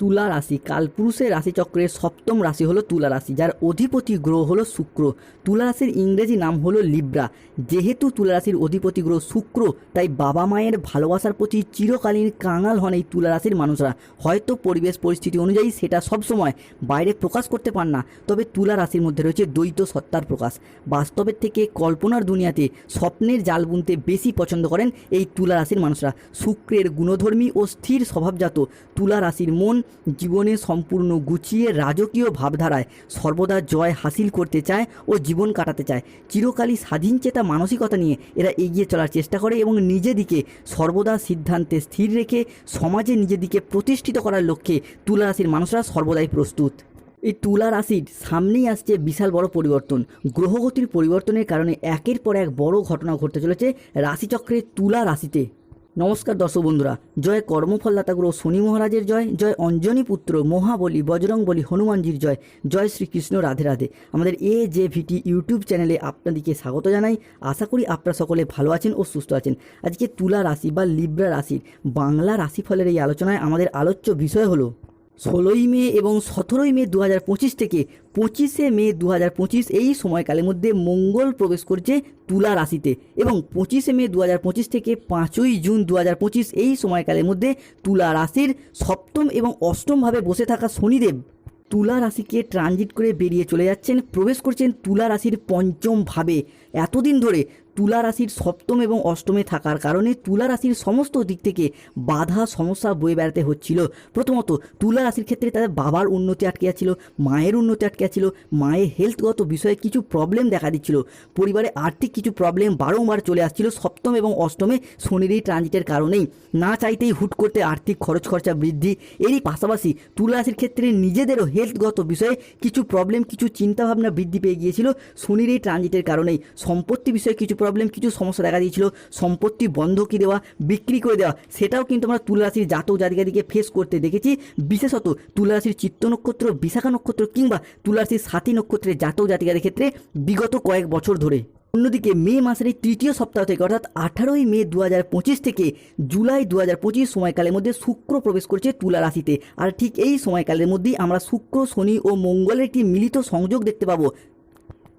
তুলা রাশি। কালপুরুষের রাশিচক্রের সপ্তম রাশি হলো তুলা রাশি, যার অধিপতি গ্রহ হলো শুক্র। তুলা রাশির ইংরেজি নাম হলো লিব্রা। যেহেতু তুলা রাশির অধিপতি গ্রহ শুক্র, তাই বাবা মায়ের ভালোবাসার প্রতি চিরকালীন কাঙাল হন এই তুলা রাশির মানুষরা। হয়তো পরিবেশ পরিস্থিতি অনুযায়ী সেটা সবসময় বাইরে প্রকাশ করতে পান না, তবে তুলা রাশির মধ্যে রয়েছে দ্বৈত সত্তার প্রকাশ। বাস্তবের থেকে কল্পনার দুনিয়াতে স্বপ্নের জাল বুনতে বেশি পছন্দ করেন এই তুলা রাশির মানুষরা। শুক্রের গুণধর্মী ও স্থির স্বভাবজাত তুলা রাশির মন জীবনে সম্পূর্ণ গুছিয়ে রাজকীয় ভাবধারায় সর্বদা জয় হাসিল করতে চায় ও জীবন কাটাতে চায়। চিরকালই স্বাধীনচেতা মানসিকতা নিয়ে এরা এগিয়ে চলার চেষ্টা করে এবং নিজেদিকে সর্বদা সিদ্ধান্তে স্থির রেখে সমাজে নিজেদিকে প্রতিষ্ঠিত করার লক্ষ্যে তুলা রাশির মানুষরা সর্বদাই প্রস্তুত। এই তুলা রাশির সামনেই আসছে বিশাল বড় পরিবর্তন। গ্রহগতির পরিবর্তনের কারণে একের পর এক বড় ঘটনা ঘটতে চলেছে রাশিচক্রের তুলা রাশিতে। নমস্কার দর্শক বন্ধুরা, জয় কর্মফলদাতা গ্রহ শনি মহারাজের জয় জয় অঞ্জনী পুত্র মহাবলী বজরং বলি হনুমানজির জয় জয় শ্রীকৃষ্ণ রাধে রাধে। আমাদের এ জে ভিটি ইউটিউব চ্যানেলে আপনাদেরকে স্বাগত জানাই। আশা করি আপনারা সকলে ভালো আছেন ও সুস্থ আছেন। আজকে তুলা রাশি বা লিব্রা রাশির বাংলা রাশিফলের এই আলোচনায় আমাদের আলোচ্য বিষয় হলো ষোলোই মে এবং সতেরোই মে দু হাজার পঁচিশ থেকে পঁচিশে মে দু হাজার পঁচিশ এই সময়কালের মধ্যে মঙ্গল প্রবেশ করছে তুলা রাশিতে এবং পঁচিশে মে দু হাজার পঁচিশ থেকে পাঁচই জুন দু হাজার পঁচিশ এই সময়কালের মধ্যে তুলা রাশির সপ্তম এবং অষ্টমভাবে বসে থাকা শনিদেব তুলা রাশিকে ট্রানজিট করে বেরিয়ে চলে যাচ্ছেন, প্রবেশ করছেন তুলা রাশির পঞ্চম ভাবে। এতদিন ধরে তুলা রাশির সপ্তম এবং অষ্টমে থাকার কারণে তুলা রাশির সমস্ত দিক থেকে বাধা, সমস্যা বয়ে বেড়াতে হচ্ছিল। প্রথমত, তুলা রাশির ক্ষেত্রে তাদের বাবার উন্নতি আটকে যাচ্ছিল মায়ের উন্নতি আটকে যাচ্ছিল মায়ের হেলথগত বিষয়ে কিছু প্রবলেম দেখা দিচ্ছিল। পরিবারে আর্থিক কিছু প্রবলেম বারংবার চলে আসছিল সপ্তম এবং অষ্টমে শনির এই ট্রানজিটের কারণেই। না চাইতেই হুট করতে আর্থিক খরচ খরচা বৃদ্ধি। এরই পাশাপাশি তুলা রাশির ক্ষেত্রে নিজেদেরও হেলথগত বিষয়ে কিছু প্রবলেম কিছু চিন্তাভাবনা বৃদ্ধি পেয়ে গিয়েছিল শনির এই ট্রানজিটের কারণেই। সম্পত্তি বিষয়ে কিছু প্রবলেম কিছু সমস্যা দেখা দিয়েছিল, সম্পত্তি বন্ধকি দেওয়া, বিক্রি করে দেওয়া, সেটাও কিন্তু আমরা তুলারাশির জাতক জাতিকাদিকে ফেস করতে দেখেছি। বিশেষত তুলা রাশির চিত্ত নক্ষত্র, বিশাখা নক্ষত্র কিংবা তুলা রাশির সাথী নক্ষত্রের জাতক জাতিকাদের ক্ষেত্রে বিগত কয়েক বছর ধরে। অন্যদিকে মে মাসের এই তৃতীয় সপ্তাহ থেকে অর্থাৎ আঠারোই মে দু হাজার পঁচিশ থেকে জুলাই দু হাজার পঁচিশ সময়কালের মধ্যে শুক্র প্রবেশ করছে তুলা রাশিতে আর ঠিক এই সময়কালের মধ্যেই আমরা শুক্র, শনি ও মঙ্গলের একটি মিলিত সংযোগ দেখতে পাবো।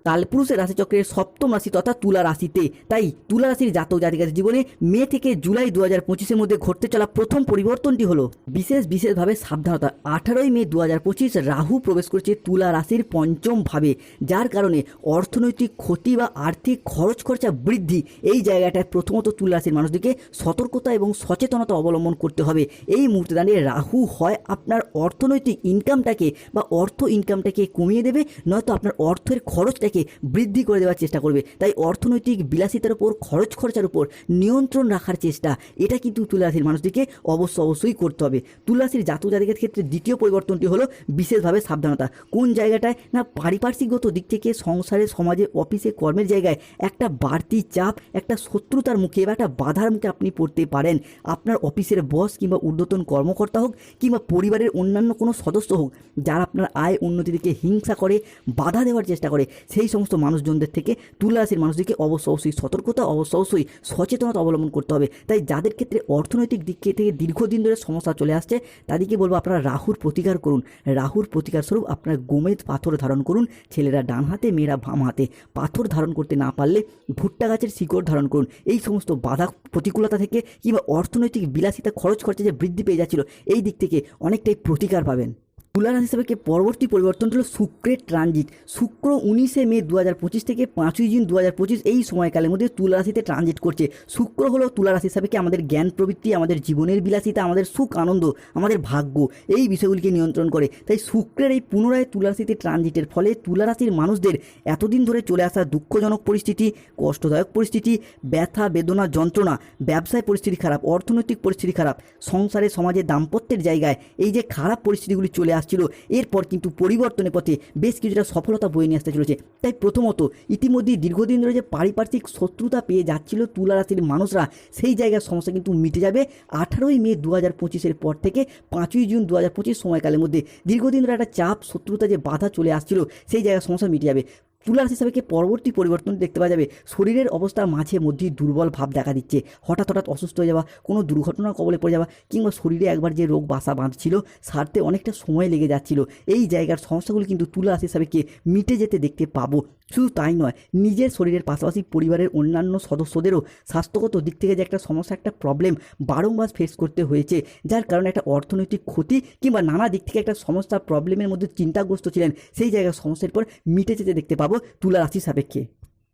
কালপুরুষের রাশিচক্রের সপ্তম রাশি তথা তুলা রাশিতে। তাই তুলা রাশির জাতক জাতিকাদের জীবনে মে থেকে জুলাই দু হাজার পঁচিশের মধ্যে ঘটতে চলা প্রথম পরিবর্তনটি হলো, বিশেষ বিশেষভাবে সাবধানতা। আঠারোই মে দু হাজার পঁচিশ রাহু প্রবেশ করছে তুলা রাশির পঞ্চম ভাবে যার কারণে অর্থনৈতিক ক্ষতি বা আর্থিক খরচ খরচা বৃদ্ধি এই জায়গাটায় প্রথমত তুলা রাশির মানুষদেরকে সতর্কতা এবং সচেতনতা অবলম্বন করতে হবে। এই মুহূর্তে দাঁড়িয়ে রাহু হয় আপনার অর্থনৈতিক ইনকামটাকে বা অর্থ ইনকামটাকে কমিয়ে দেবে, নয়তো আপনার অর্থের খরচটাকে বৃদ্ধি করে দেওয়ার চেষ্টা করবে। তাই অর্থনৈতিক বিলাসিতার উপর, খরচ খরচার উপর নিয়ন্ত্রণ রাখার চেষ্টা, এটা কিন্তু তুলারাশির মানুষদেরকে অবশ্য অবশ্যই করতে হবে। তুলারাশির জাতক জাতিকের ক্ষেত্রে দ্বিতীয় পরিবর্তনটি হলো বিশেষভাবে সাবধানতা। কোন জায়গাটায় না পারিপার্শ্বিকগত দিক থেকে সংসারে, সমাজে, অফিসে, কর্মের জায়গায় একটা বাড়তি চাপ, একটা শত্রুতার মুখে বা একটা বাধার মুখে আপনি পড়তে পারেন। আপনার অফিসের বস কিংবা ঊর্ধ্বতন কর্মকর্তা হোক কিংবা পরিবারের অন্যান্য কোনো সদস্য হোক, যারা আপনার আয় উন্নতি দিকে হিংসা করে, বাধা দেওয়ার চেষ্টা করে সেই সমস্ত মানুষজনদের থেকে তুলা মানুষদেরকে অবশ্য অবশ্যই সতর্কতা, অবশ্য অবশ্যই সচেতনতা অবলম্বন করতে হবে। তাই যাদের ক্ষেত্রে অর্থনৈতিক দিক থেকে দীর্ঘদিন ধরে সমস্যা চলে আসছে, তাদেরকে বলব আপনারা রাহুর প্রতিকার করুন। রাহুর প্রতিকার স্বরূপ আপনার গোমেদ পাথর ধারণ করুন। ছেলেরা ডান হাতে, মেয়েরা বাম হাতে। পাথর ধারণ করতে না পারলে ভুট্টা গাছের শিকড় ধারণ করুন। এই সমস্ত বাধা প্রতিকূলতা থেকে কিংবা অর্থনৈতিক বিলাসিতা খরচ খরচা যে বৃদ্ধি পেয়ে যাচ্ছিল, এই দিক থেকে অনেকটাই প্রতিকার পাবেন। তুলা রাশি হিসাবে পরবর্তী পরিবর্তন হলো শুক্রের ট্রানজিট শুক্র উনিশে মে দু হাজার পঁচিশ থেকে পাঁচই জুন দু হাজার পঁচিশ এই সময়কালের মধ্যে তুলা রাশিতে ট্রানজিট করছে। শুক্র হলো তুলা রাশি হিসাবে আমাদের জ্ঞান প্রবৃত্তি, আমাদের জীবনের বিলাসিতা, আমাদের সুখ, আনন্দ, আমাদের ভাগ্য এই বিষয়গুলিকে নিয়ন্ত্রণ করে। তাই শুক্রের এই পুনরায় তুলা রাশিতে ট্রানজিটের ফলে তুলা রাশির মানুষদের এতদিন ধরে চলে আসা দুঃখজনক পরিস্থিতি, কষ্টদায়ক পরিস্থিতি, ব্যথা, বেদনা, যন্ত্রণা, ব্যবসায় পরিস্থিতি খারাপ, অর্থনৈতিক পরিস্থিতি খারাপ, সংসারে, সমাজে দাম্পত্যের জায়গায় এই যে খারাপ পরিস্থিতিগুলি চলে আসছিল। এরপর কিন্তু পরিবর্তনের পথে বেশ কিছুটা সফলতা বয়ে নিয়ে আসতে চলেছে। তাই প্রথমত ইতিমধ্যেই দীর্ঘদিন ধরে যে পারিপার্শ্বিক শত্রুতা পেয়ে যাচ্ছিল তুলা রাশির মানুষরা, সেই জায়গার সমস্যা কিন্তু মিটে যাবে আঠারোই মে দু হাজার পঁচিশের পর থেকে পাঁচই জুন দু হাজার পঁচিশ সময়কালের মধ্যে। দীর্ঘদিন ধরে একটা চাপ, শত্রুতা যে বাধা চলে আসছিল, সেই জায়গার সমস্যা মিটে যাবে। তুলা রাশি সাপেক্ষে পরবর্তী পরিবর্তন দেখতে পাওয়া যাবে? শরীরের অবস্থা মাঝে মধ্যেই দুর্বল ভাব দেখা দিচ্ছে। হঠাৎ হঠাৎ অসুস্থ হয়ে যাওয়া, কোনো দুর্ঘটনার কবলে পড়ে যাওয়া, কিংবা শরীরে একবার যে রোগ বাসা বাঁধছিল, সারতে অনেকটা সময় লেগে যাচ্ছিল। এই জায়গার সমস্যাগুলি কিন্তু তুলা রাশি সাপেক্ষে মিটে যেতে দেখতে পাবো। শুধু তাই নয়, নিজের শরীরের পাশাপাশি পরিবারের অন্যান্য সদস্যদেরও স্বাস্থ্যগত দিক থেকে যে একটা সমস্যা, একটা প্রবলেম বারংবার ফেস করতে হয়েছে। যার কারণে একটা অর্থনৈতিক ক্ষতি কিংবা নানা দিক থেকে একটা সমস্যা প্রবলেমের মধ্যে চিন্তাগ্রস্ত ছিলেন। সেই জায়গার সমস্যার পর মিটে যেতে দেখতে পাবো। তুলা রাশির সাপেক্ষে।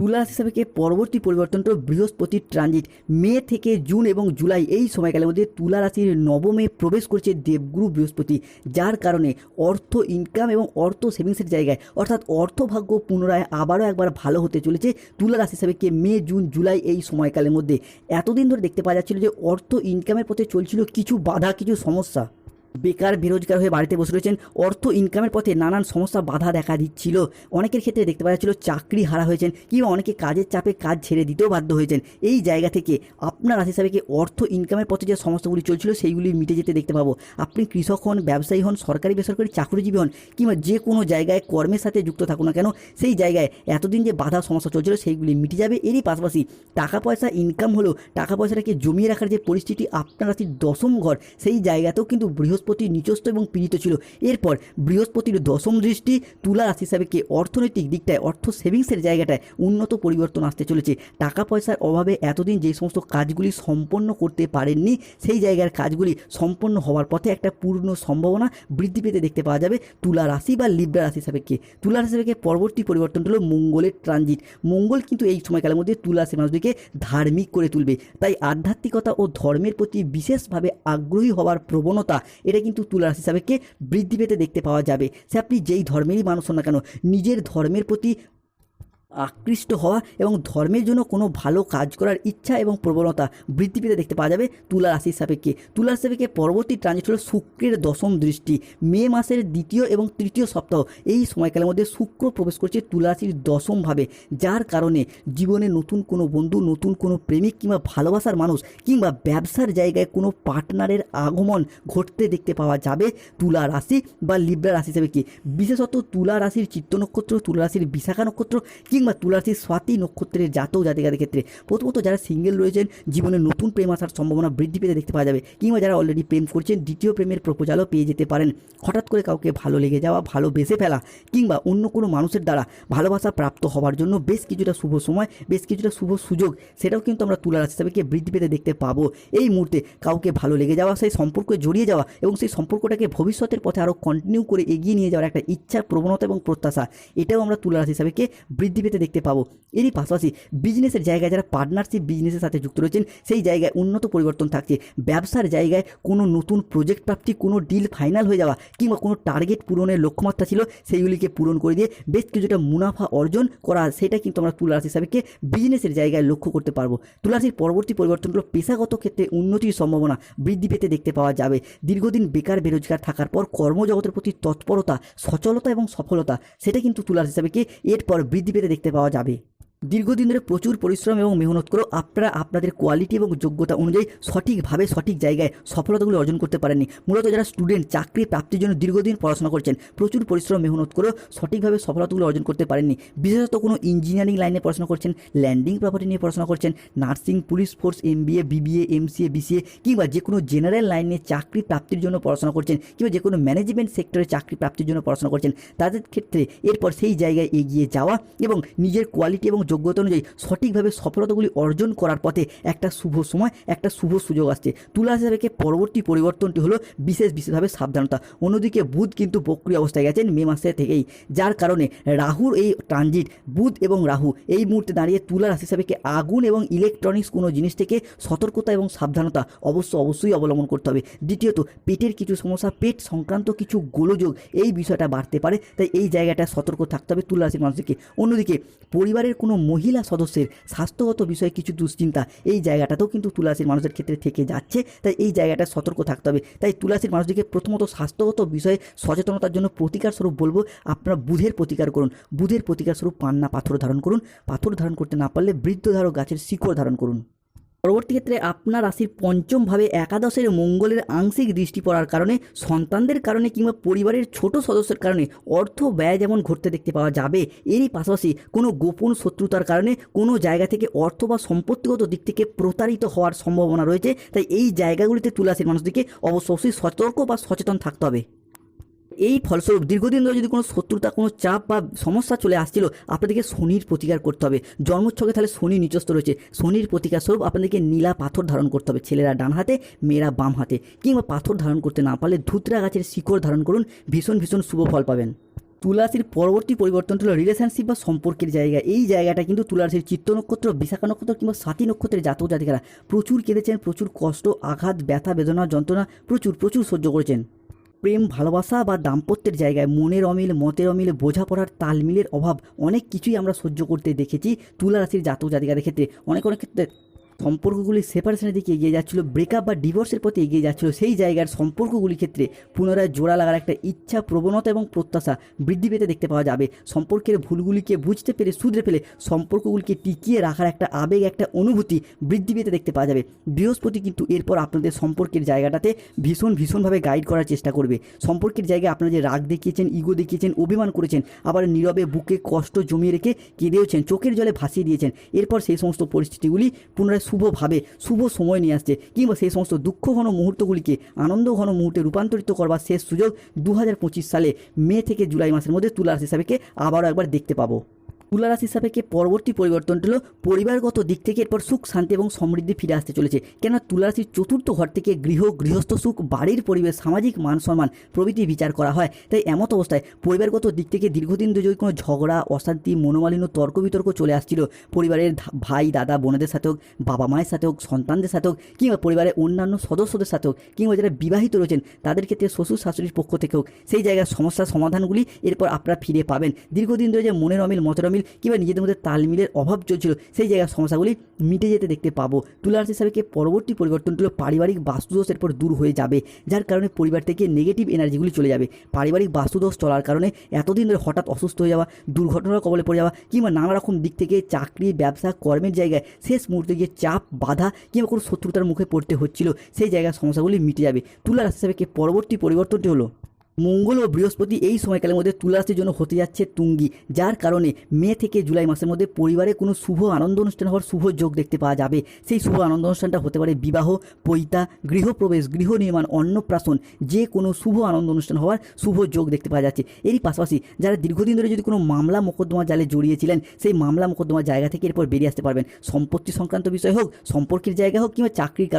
তুলা রাশি সাপেক্ষে পরবর্তী পরিবর্তনটা বৃহস্পতির ট্রানজিট মে থেকে জুন এবং জুলাই এই সময়কালের মধ্যে তুলা রাশির নবমে প্রবেশ করছে দেবগুরু বৃহস্পতি, যার কারণে অর্থ ইনকাম এবং অর্থ সেভিংসের জায়গায়, অর্থাৎ অর্থভাগ্য পুনরায় আবারও একবার ভালো হতে চলেছে তুলা রাশি সাপেক্ষে মে, জুন, জুলাই এই সময়কালের মধ্যে। এতদিন ধরে দেখতে পাওয়া যাচ্ছিল যে অর্থ ইনকামের পথে চলছিল কিছু বাধা, কিছু সমস্যা। বেকার, বেরোজগার হয়ে বাড়িতে বসে রয়েছেন। অর্থ ইনকামের পথে নানান সমস্যা বাধা দেখা দিচ্ছিল। অনেকের ক্ষেত্রে দেখতে পাওয়া যাচ্ছিল চাকরি হারা হয়েছেন কিংবা অনেকে কাজের চাপে কাজ ছেড়ে দিতেও বাধ্য হয়েছেন। এই জায়গা থেকে আপনার রাশি সাপেক্ষে অর্থ ইনকামের পথে যে সমস্যাগুলি চলছিল সেইগুলি মিটে যেতে দেখতে পাবো? আপনি কৃষক হন, ব্যবসায়ী হন, সরকারি, বেসরকারি চাকরিজীবী হন কিংবা যে কোনো জায়গায় কর্মের সাথে যুক্ত থাকুন না কেন, সেই জায়গায় এতদিন যে বাধা সমস্যা চলছিল সেইগুলি মিটে যাবে এরই পাশাপাশি টাকা পয়সা ইনকাম হলো টাকা পয়সাটাকে জমিয়ে রাখার যে পরিস্থিতি আপনার রাশির দশম ঘর, সেই জায়গাতেও কিন্তু বৃহস্পতি নিচস্থ এবং পীড়িত ছিল। এরপর বৃহস্পতির দশম দৃষ্টি তুলা রাশি সাপেক্ষে অর্থনৈতিক দিকটায়, অর্থ সেভিংসের জায়গাটায় উন্নত পরিবর্তন আসতে চলেছে। টাকা পয়সার অভাবে এতদিন যে সমস্ত কাজগুলি সম্পন্ন করতে পারেননি, সেই জায়গার কাজগুলি সম্পন্ন হওয়ার পথে একটা পূর্ণ সম্ভাবনা বৃদ্ধি পেতে দেখতে পাওয়া যাবে। তুলা রাশি বা লিব্রা রাশি সাপেক্ষে তুলা রাশি সাপেক্ষে পরবর্তী পরিবর্তন হলো মঙ্গলের ট্রানজিট মঙ্গল কিন্তু এই সময়কালের মধ্যে তুলা রাশি মানুষদেরকে ধার্মিক করে তুলবে। তাই আধ্যাত্মিকতা ও ধর্মের প্রতি বিশেষভাবে আগ্রহী হওয়ার প্রবণতা, এটা কিন্তু তুলা রাশি সাপেক্ষে বৃদ্ধি পেতে দেখতে পাওয়া যাবে। সে আপনি যেই ধর্মেরই মানুষ হন না কেন, নিজের ধর্মের প্রতি আকৃষ্ট হওয়া এবং ধর্মের জন্য কোনো ভালো কাজ করার ইচ্ছা এবং প্রবণতা বৃদ্ধি পেতে দেখতে পাওয়া যাবে তুলা রাশির সাপেক্ষে। তুলা সাপেক্ষে পরবর্তী ট্রানজিট হল শুক্রের দশম দৃষ্টি। মে মাসের দ্বিতীয় এবং তৃতীয় সপ্তাহ। এই সময়কালের মধ্যে শুক্র প্রবেশ করছে তুলা রাশির দশমভাবে, যার কারণে জীবনে নতুন কোনো বন্ধু, নতুন কোনো প্রেমিক কিংবা ভালোবাসার মানুষ কিংবা ব্যবসার জায়গায় কোনো পার্টনারের আগমন ঘটতে দেখতে পাওয়া যাবে তুলা রাশি বা লিব্রা রাশি হিসেবে কি বিশেষত তুলা রাশির চিত্ত নক্ষত্র তুলা রাশির বিশাখা নক্ষত্র কিংবা তুলা রাশির স্বাতি নক্ষত্রের জাতক জাতিকাদের ক্ষেত্রে প্রথমত যারা সিঙ্গেল রয়েছেন, জীবনে নতুন প্রেম আসার সম্ভাবনা বৃদ্ধি পেতে দেখতে পাওয়া যাবে। কিংবা যারা অলরেডি প্রেম করছেন, দ্বিতীয় প্রেমের প্রপোজালও পেয়ে যেতে পারেন। হঠাৎ করে কাউকে ভালো লেগে যাওয়া, ভালো বেসে ফেলা, কিংবা অন্য কোনো মানুষের দ্বারা ভালোবাসা প্রাপ্ত হওয়ার জন্য বেশ কিছুটা শুভ সময়, বেশ কিছুটা শুভ সুযোগ, সেটাও কিন্তু আমরা তুলা রাশি হিসাবে বৃদ্ধি পেতে দেখতে পাবো। এই মুহূর্তে কাউকে ভালো লেগে যাওয়া, সেই সম্পর্কে জড়িয়ে যাওয়া এবং সেই সম্পর্কটাকে ভবিষ্যতের পথে আরও কন্টিনিউ করে এগিয়ে নিয়ে যাওয়ার একটা ইচ্ছার প্রবণতা এবং প্রত্যাশা, এটাও আমরা তুলা রাশি হিসাবে বৃদ্ধি পেতে দেখতে পাবো। এরই পাশাপাশি বিজনেসের জায়গায় যারা পার্টনারশিপ বিজনেসের সাথে যুক্ত রয়েছেন, সেই জায়গায় উন্নত পরিবর্তন থাকছে। ব্যবসার জায়গায় কোনো নতুন প্রজেক্ট প্রাপ্তি, কোনো ডিল ফাইনাল হয়ে যাওয়া কিংবা কোনো টার্গেট পূরণের লক্ষ্যমাত্রা ছিল, সেইগুলিকে পূরণ করে দিয়ে বেশ কিছুটা মুনাফা অর্জন করা, সেটা কিন্তু আমরা তুলা রাশি হিসাবে বিজনেসের জায়গায় লক্ষ্য করতে পারব। তুলা রাশির পরবর্তী পরিবর্তনগুলো পেশাগত ক্ষেত্রে উন্নতির সম্ভাবনা বৃদ্ধি পেতে দেখতে পাওয়া যাবে। দীর্ঘদিন বেকার, বেরোজগার থাকার পর কর্মজগতের প্রতি তৎপরতা, সচলতা এবং সফলতা, সেটা কিন্তু তুলা রাশি হিসাবে এরপর বৃদ্ধি পেতে দেখতে পাওয়া যাবে। দীর্ঘদিন ধরে প্রচুর পরিশ্রম এবং মেহনত করেও আপনারা আপনাদের কোয়ালিটি এবং যোগ্যতা অনুযায়ী সঠিকভাবে সঠিক জায়গায় সফলতাগুলো অর্জন করতে পারেননি। মূলত যারা স্টুডেন্ট চাকরি প্রাপ্তির জন্য দীর্ঘদিন পড়াশোনা করছেন, প্রচুর পরিশ্রম, মেহনত করেও সঠিকভাবে সফলতাগুলো অর্জন করতে পারেননি। বিশেষত কোনো ইঞ্জিনিয়ারিং লাইনে পড়াশোনা করছেন ল্যান্ডিং প্রপার্টি নিয়ে পড়াশোনা করছেন nursing police force MBA BBA MCA BCA কিংবা যে কোনো জেনারেল লাইনে চাকরি প্রাপ্তির জন্য পড়াশোনা করছেন, কিংবা যে কোনো ম্যানেজমেন্ট সেক্টরে চাকরি প্রাপ্তির জন্য পড়াশোনা করছেন, তাদের ক্ষেত্রে এরপর সেই জায়গায় এগিয়ে যাওয়া এবং নিজের কোয়ালিটি এবং যোগ্যতা অনুযায়ী সঠিকভাবে সফলতাগুলি অর্জন করার পথে একটা শুভ সময়, একটা শুভ সুযোগ আসছে। তুলা হিসাবে পরবর্তী পরিবর্তনটি হলো বিশেষ বিশেষভাবে সাবধানতা। অন্যদিকে বুধ কিন্তু বক্রিয় অবস্থায় গেছেন মে মাসে থেকেই, যার কারণে রাহুর এই ট্রানজিট বুধ এবং রাহু, এই মুহূর্তে দাঁড়িয়ে তুলা রাশি হিসাবে আগুন এবং ইলেকট্রনিক্স কোনো জিনিস থেকে সতর্কতা এবং সাবধানতা অবশ্য অবশ্যই অবলম্বন করতে হবে। দ্বিতীয়ত, পেটের কিছু সমস্যা, পেট সংক্রান্ত কিছু গোলযোগ, এই বিষয়টা বাড়তে পারে, তাই এই জায়গাটা সতর্ক থাকতে হবে তুলা রাশির মানুষকে অন্যদিকে, পরিবারের কোনো মহিলা সদস্যের স্বাস্থ্যগত বিষয়ে কিছু দুশ্চিন্তা, এই জায়গাটাতেও কিন্তু তুলাসীর মানুষের ক্ষেত্রে থেকে যাচ্ছে। তাই এই জায়গাটা সতর্ক থাকতে হবে। তাই তুলাসীর মানুষদেরকে প্রথমত স্বাস্থ্যগত বিষয়ে সচেতনতার জন্য প্রতিকার স্বরূপ বলব। আপনারা বুধের প্রতিকার করুন। বুধের প্রতিকার স্বরূপ পান্না পাথর ধারণ করুন। পাথর ধারণ করতে না পারলে বৃদ্ধ ধারক গাছের শিকড় ধারণ করুন। পরবর্তী ক্ষেত্রে আপনার রাশির পঞ্চমভাবে একাদশের মঙ্গলের আংশিক দৃষ্টি পড়ার কারণে, সন্তানদের কারণে কিংবা পরিবারের ছোট সদস্যের কারণে অর্থ ব্যয় যেমন ঘটতে দেখতে পাওয়া যাবে, এরই পাশাপাশি কোনো গোপন শত্রুতার কারণে কোনো জায়গা থেকে অর্থ বা সম্পত্তিগত দিক থেকে প্রতারিত হওয়ার সম্ভাবনা রয়েছে। তাই এই জায়গাগুলিতে তুলাসীর মানুষদেরকে অবশ্যই সতর্ক বা সচেতন থাকতে হবে। এই ফলস্বরূপ দীর্ঘদিন ধরে যদি কোনো শত্রুতা, কোনো চাপ বা সমস্যা চলে আসছিল, আপনাদেরকে শনির প্রতিকার করতে হবে। জন্মছকে তাহলে শনি নিচস্থ রয়েছে। শনির প্রতিকার স্বরূপ আপনাদেরকে নীলা পাথর ধারণ করতে হবে ছেলেরা ডান হাতে, মেয়েরা বাম হাতে। কিংবা পাথর ধারণ করতে না পারলে ধুতরা গাছের শিকড় ধারণ করুন। ভীষণ ভীষণ শুভ ফল পাবেন। তুলারাশির পরবর্তী পরিবর্তন হলো রিলেশনশিপ বা সম্পর্কের জায়গা। এই জায়গাটা কিন্তু তুলারাশির চিত্ত নক্ষত্র, বিশাখা নক্ষত্র কিংবা সাথী নক্ষত্রের জাতক জাতিকারা প্রচুর কেঁদেছেন, প্রচুর কষ্ট, আঘাত, ব্যথা, বেদনা, যন্ত্রণা, প্রচুর প্রচুর সহ্য করেছেন। প্রেম, ভালোবাসা বা দাম্পত্যের জায়গায় মনের অমিল, মতের অমিল, বোঝাপড়ার তালমিলের অভাব, অনেক কিছুই আমরা সহ্য করতে দেখেছি তুলা রাশির জাতক জাতিকাদের ক্ষেত্রে। অনেক অনেক ক্ষেত্রে সম্পর্কগুলি সেপারেশনের দিকে এগিয়ে যাচ্ছিল ব্রেকআপ বা ডিভোর্সের প্রতি এগিয়ে যাচ্ছিল, সেই জায়গার সম্পর্কগুলির ক্ষেত্রে পুনরায় জোড়া লাগার একটা ইচ্ছা, প্রবণতা এবং প্রত্যাশা বৃদ্ধি পেতে দেখতে পাওয়া যাবে। সম্পর্কের ভুলগুলিকে বুঝতে পেরে শুধরে ফেলে সম্পর্কগুলিকে টিকিয়ে রাখার একটা আবেগ, একটা অনুভূতি বৃদ্ধি পেতে দেখতে পাওয়া যাবে। বৃহস্পতি কিন্তু এরপর আপনাদের সম্পর্কের জায়গাটাতে ভীষণ, ভীষণভাবে গাইড করার চেষ্টা করবে। সম্পর্কের জায়গায় আপনারা যে রাগ দেখিয়েছেন ইগো দেখিয়েছেন, অভিমান করেছেন, আবার নীরবে বুকে কষ্ট জমিয়ে রেখে কেঁদেওছেন, চোখের জলে ভাসিয়ে দিয়েছেন, এরপর সেই সমস্ত পরিস্থিতিগুলি পুনরায় শুভভাবে শুভ সময় নিয়ে আসছে, কিংবা সেই সমস্ত দুঃখ ঘন মুহূর্তগুলিকে আনন্দ ঘন মুহূর্তে রূপান্তরিত করবার শেষ সুযোগ দু হাজার পঁচিশ সালে মে থেকে জুলাই মাসের মধ্যে তুলা রাশি হিসাবেকে আবারও একবার দেখতে পাবো। তুলা রাশি হিসাবেকে পরবর্তী পরিবর্তন হলো পরিবারগত দিক থেকে এরপর সুখ, শান্তি এবং সমৃদ্ধি ফিরে আসতে চলেছে? কেন তুলা রাশির চতুর্থ ঘর থেকে গৃহ, গৃহস্থ সুখ, বাড়ির পরিবেশ, সামাজিক মান সম্মান প্রভৃতি বিচার করা হয়। তাই এমত অবস্থায় পরিবারগত দিক থেকে দীর্ঘদিন ধরে কোনো ঝগড়া, অশান্তি, মনোমালিন্য তর্ক বিতর্ক চলে আসছিল, পরিবারের ভাই, দাদা, বোনেদের সাথে হোক, বাবা মায়ের সাথে হোক, সন্তানদের সাথে হোক, কিংবা পরিবারের অন্যান্য সদস্যদের সাথে হোক, কিংবা যারা বিবাহিত রয়েছেন, তাদের ক্ষেত্রে শ্বশুর শাশুড়ির পক্ষ থেকে হোক, সেই জায়গার সমস্যার সমাধানগুলি এরপর আপনারা ফিরে পাবেন। দীর্ঘদিন ধরে যে মনের অমিল, মতের কিংবা নিজেদের মধ্যে তালমিলের অভাব চলছিল, সেই জায়গার সমস্যাগুলি মিটে যেতে দেখতে পাবো। তুলা রাশি হিসাবে পরবর্তী পরিবর্তনগুলো পারিবারিক বাস্তুদোষ এরপর দূর হয়ে যাবে, যার কারণে পরিবার থেকে নেগেটিভ এনার্জিগুলি চলে যাবে। পারিবারিক বাস্তুদোষ চলার কারণে এতদিন ধরে হঠাৎ অসুস্থ হয়ে যাওয়া, দুর্ঘটনার কবলে পড়ে যাওয়া কিংবা নানা রকম দিক থেকে চাকরি, ব্যবসা, কর্মের জায়গায় শেষ মুহূর্তে গিয়ে চাপ, বাধা কিংবা কোনো শত্রুতার মুখে পড়তে হচ্ছিল, সেই জায়গার সমস্যাগুলি মিটে যাবে। তুলা রাশি হিসাবে পরবর্তী পরিবর্তনটি হলো মঙ্গল ও বৃহস্পতি এই সময়কালের মধ্যে তুলা জন্য হতে যাচ্ছে তুঙ্গি, যার কারণে মে থেকে জুলাই মাসের মধ্যে পরিবারে কোনো শুভ আনন্দ অনুষ্ঠান হওয়ার শুভ যোগ দেখতে পাওয়া যাবে। সেই শুভ আনন্দ অনুষ্ঠানটা হতে পারে বিবাহ, পৈতা, গৃহপ্রবেশ, গৃহ নির্মাণ, অন্নপ্রাশন, যে কোনো শুভ আনন্দ অনুষ্ঠান হওয়ার শুভ যোগ দেখতে পাওয়া যাচ্ছে। এরই পাশাপাশি যারা দীর্ঘদিন ধরে যদি কোনো মামলা মোকদ্দমা জালে জড়িয়েছিলেন, সেই মামলা মোকদ্দমার জায়গা থেকে এরপর বেরিয়ে আসতে পারবেন। সম্পত্তি সংক্রান্ত বিষয় হোক, সম্পর্কের জায়গা হোক কিংবা চাকরির